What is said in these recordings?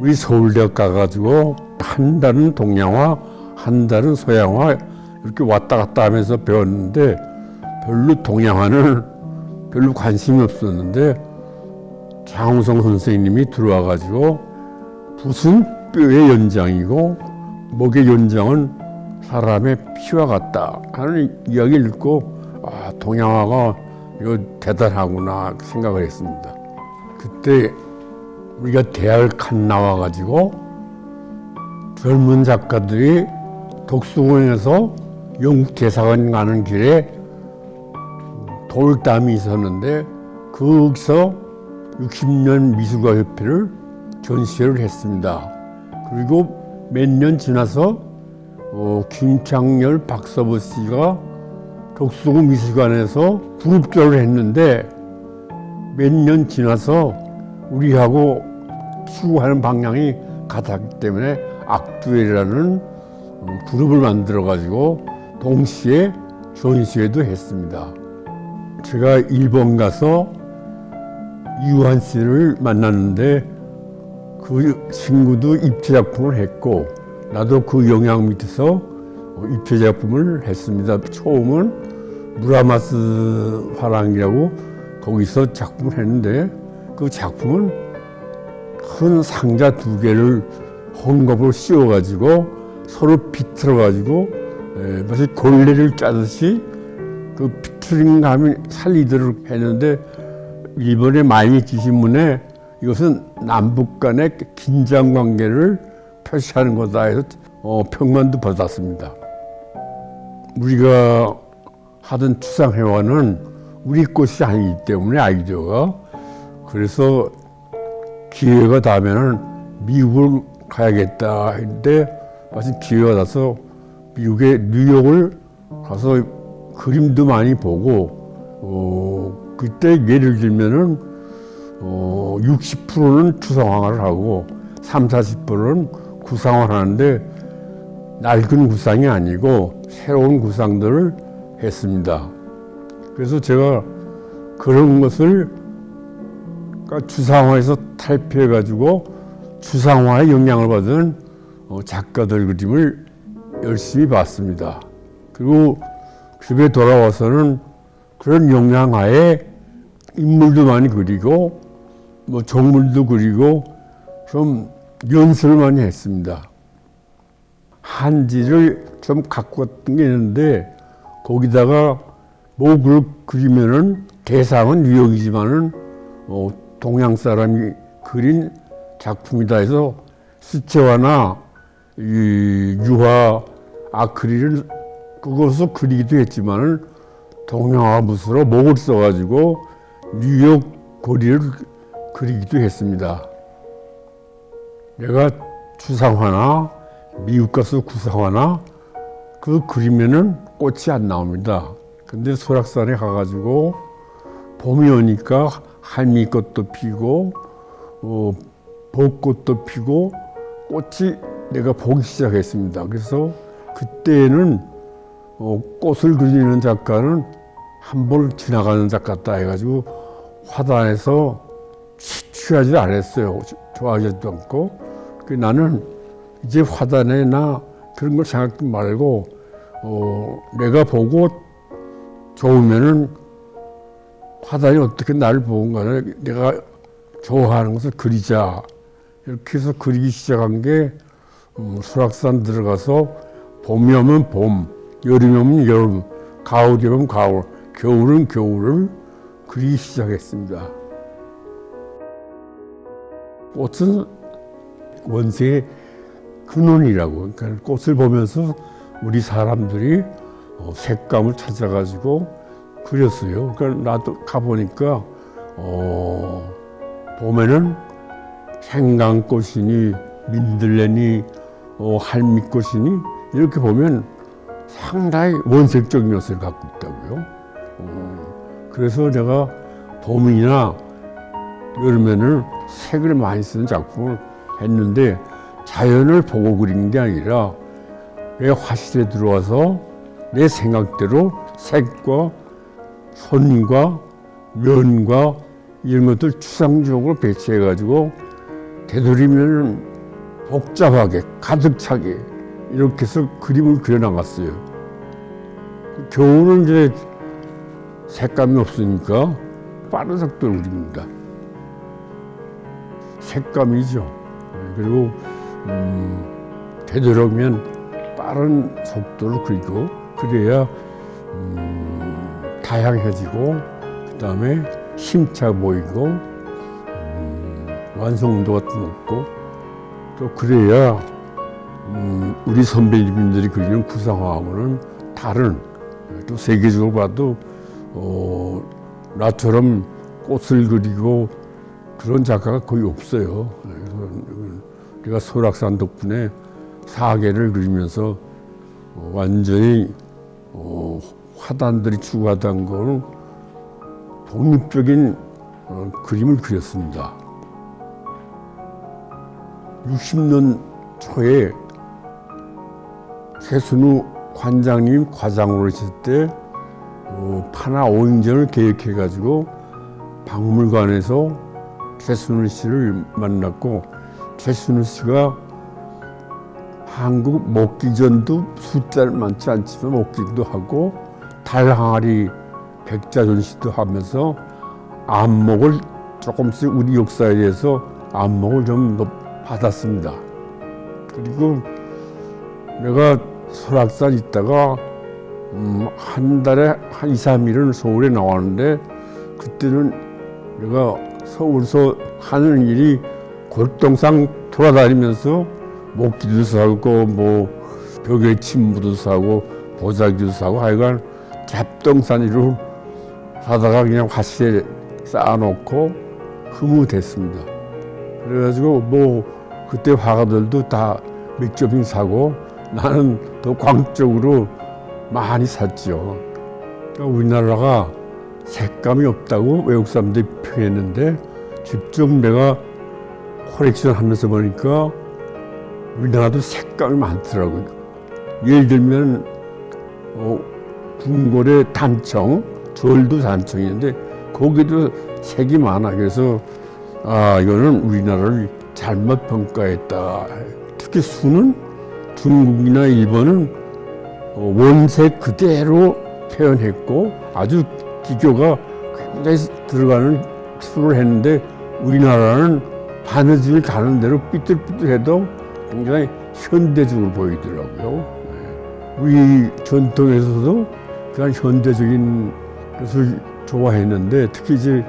우리 서울대학 가가지고 한 달은 동양화, 한 달은 서양화 이렇게 왔다 갔다 하면서 배웠는데 별로 동양화는 별로 관심이 없었는데 장우성 선생님이 들어와가지고 붓은 뼈의 연장이고 목의 연장은 사람의 피와 같다 하는 이야기를 듣고 아 동양화가 이거 대단하구나 생각을 했습니다. 그때 우리가 대학을 갓 나와가지고 젊은 작가들이 독수공에서 영국 대사관 가는 길에 돌담이 있었는데 거기서 60년 미술가 협회를 전시회를 했습니다. 그리고 몇 년 지나서 어, 김창렬, 박서부 씨가 독수구 미술관에서 그룹조를 했는데 몇 년 지나서 우리하고 추구하는 방향이 같았기 때문에 악두엘이라는 음, 그룹을 만들어 가지고 동시에 전시회도 했습니다. 제가 일본 가서 이완 씨를 만났는데 그 친구도 입체 작품을 했고 나도 그 영향 밑에서 입체 작품을 했습니다. 처음은 무라마스 화랑이라고 거기서 작품을 했는데 그 작품은 큰 상자 두 개를 헝겊으로 씌워가지고 서로 비틀어가지고 에, 마치 골레를 짜듯이 그 비틀린 감이 살리도록 했는데 일본의 마이니치 신문에 이것은 남북 간의 긴장 관계를 표시하는 거다 해서 어, 평만도 받았습니다. 우리가 하던 추상회화는 우리 것이 아니기 때문에 아이디어가 그래서 기회가 닿으면은 미국을 가야겠다 했는데 마침 기회가 나서 미국의 뉴욕을 가서 그림도 많이 보고 어, 그때 예를 들면은 어, 60%는 추상화를 하고 3, 40%는 구상화를 하는데 낡은 구상이 아니고 새로운 구상들을 했습니다. 그래서 제가 그런 것을 그러니까 주상화에서 탈피해가지고 주상화의 영향을 받은 어, 작가들 그림을 열심히 봤습니다. 그리고 집에 돌아와서는 그런 영향하에 인물도 많이 그리고 뭐 정물도 그리고 좀 연습을 많이 했습니다. 한지를 좀 갖고 왔던 게 있는데 거기다가 목을 그리면은 대상은 뉴욕이지만은 어, 동양 사람이 그린 작품이다 해서 수채화나 이 유화 아크릴을 그것을 그리기도 했지만은 동양화 붓으로 목을 써가지고 뉴욕 거리를 그리기도 했습니다. 내가 추상화나 미국 가서 구상화나 그 그리면은 꽃이 안 나옵니다. 근데 설악산에 가가지고 봄이 오니까 할미꽃도 피고 어, 벚꽃도 피고 꽃이 내가 보기 시작했습니다. 그래서 그때는 어, 꽃을 그리는 작가는 한 번 지나가는 작가다 해가지고 화단에서 취- 취하지 않았어요. 좋아하지도 않고. 그 나는 이제 화단에 나 그런 걸 생각하지 말고 어, 내가 보고 좋으면은 화단이 어떻게 나를 보는 거나 내가 좋아하는 것을 그리자 이렇게 해서 그리기 시작한 게 음, 수락산 들어가서 봄이 오면 봄, 여름이 오면 여름, 가을이 오면 가을, 겨울은 겨울을 그리기 시작했습니다. 꽃은 원세의 근원이라고 그러니까 꽃을 보면서 우리 사람들이 어, 색감을 찾아가지고 그렸어요. 그러니까 나도 가보니까 어, 봄에는 생강꽃이니 민들레니 어, 할미꽃이니 이렇게 보면 상당히 원색적인 요소를 갖고 있다고요. 어, 그래서 내가 봄이나 여름에는 색을 많이 쓰는 작품을 했는데 자연을 보고 그린 게 아니라 내 화실에 들어와서 내 생각대로 색과 선과 면과 이런 것들 추상적으로 배치해 가지고 되도리면 복잡하게 가득 차게 이렇게 해서 그림을 그려나갔어요. 겨울은 이제 색감이 없으니까 빠른 속도로 그립니다. 색감이죠. 네, 그리고 음, 되도록이면 빠른 속도로 그리고 그래야 음, 다양해지고 그 다음에 힘차 보이고 음, 완성도가 높고 또 그래야 음, 우리 선배님들이 그리는 구상화하고는 다른 또 세계적으로 봐도 어, 나처럼 꽃을 그리고 그런 작가가 거의 없어요. 그래서 우리가 설악산 덕분에 사계를 그리면서 어, 완전히 어, 화단들이 추구하던 거는 독립적인 어, 그림을 그렸습니다. 60년 초에 최순우 관장님 과장으로 있을 때 어, 파나 오인전을 계획해가지고 박물관에서 최순우 씨를 만났고 최순우 씨가 한국 먹기전도 숫자는 많지 않지만 먹기도 하고 달 항아리 백자 전시도 하면서 안목을 조금씩 우리 역사에 대해서 안목을 좀 높- 받았습니다. 그리고 내가 설악산 있다가 음, 한 달에 한 2, 3일은 서울에 나왔는데 그때는 내가 서울서 하는 일이 골동상 돌아다니면서 목기도 사고 뭐 벽에 침부도 사고 보자기도 사고 하여간 잡동사니로 사다가 그냥 화시에 쌓아놓고 흐뭇했습니다. 그래가지고 뭐 그때 화가들도 다몇 점씩 사고 나는 더 광적으로 많이 샀죠. 그러니까 우리나라가 색감이 없다고 외국 사람들이 표현했는데 직접 내가 콜렉션 하면서 보니까 우리나라도 색감이 많더라고요. 예를 들면 어, 궁궐의 단청, 절도 단청인데 거기도 색이 많아. 그래서 아 이거는 우리나라를 잘못 평가했다. 특히 수는 중국이나 일본은 어, 원색 그대로 표현했고 아주 기교가 굉장히 들어가는 수를 했는데 우리나라는 바느질 가는 대로 삐뚤삐뚤해도 굉장히 현대적으로 보이더라고요. 네. 우리 전통에서도 그냥 현대적인 것을 좋아했는데 특히 이제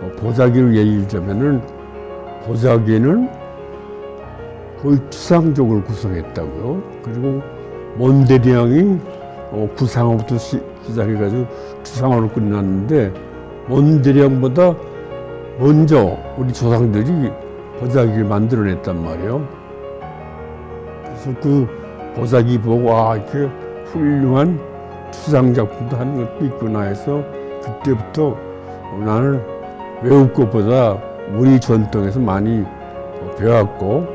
어, 보자기를 예를 들자면은 보자기는 거의 추상적으로 구성했다고요. 그리고 몬데리앙이 어, 구상어부터 시, 시작해가지고 추상어로 끝났는데 몬데리앙보다 먼저 우리 조상들이 보자기를 만들어냈단 말이에요. 그래서 그 보자기 보고 아 이렇게 훌륭한 추상 작품도 하는 것도 있구나 해서 그때부터 나는 외국 것보다 우리 전통에서 많이 배웠고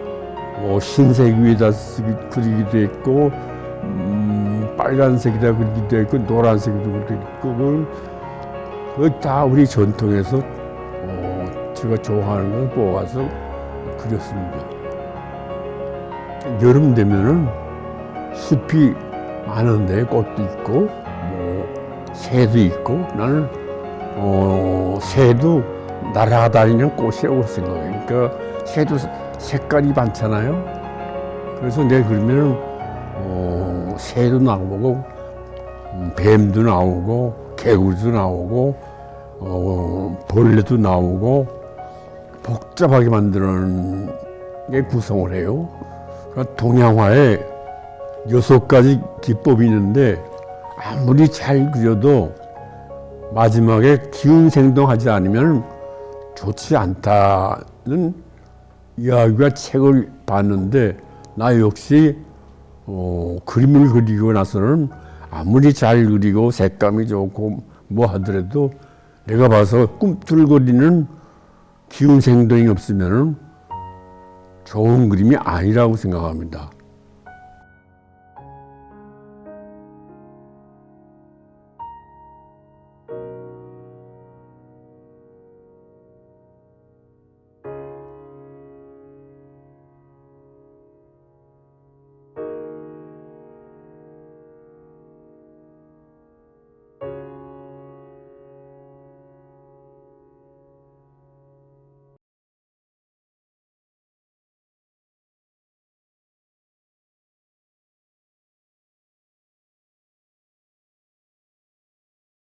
뭐 흰색 위에다 쓰기, 그리기도 했고 음, 빨간색이다 그리기도 했고 노란색도 그리기도 했고 그다 우리 전통에서 어, 제가 좋아하는 걸 뽑아서 그렸습니다. 여름 되면은 숲이 많은데 꽃도 있고 뭐 새도 있고 나는 어, 새도 날아다니는 꽃이라고 생각해요. 그러니까 새도 색깔이 많잖아요. 그래서 내가 그러면은 어, 새도 나오고 음, 뱀도 나오고 개구리도 나오고 어, 벌레도 나오고 복잡하게 만드는 게 구성을 해요. 그러니까 동양화에 여섯 가지 기법이 있는데 아무리 잘 그려도 마지막에 기운 생동하지 않으면 좋지 않다는 이야기가 책을 봤는데 나 역시 어, 그림을 그리고 나서는 아무리 잘 그리고 색감이 좋고 뭐 하더라도 내가 봐서 꿈틀거리는 기운 생동이 없으면 좋은 그림이 아니라고 생각합니다.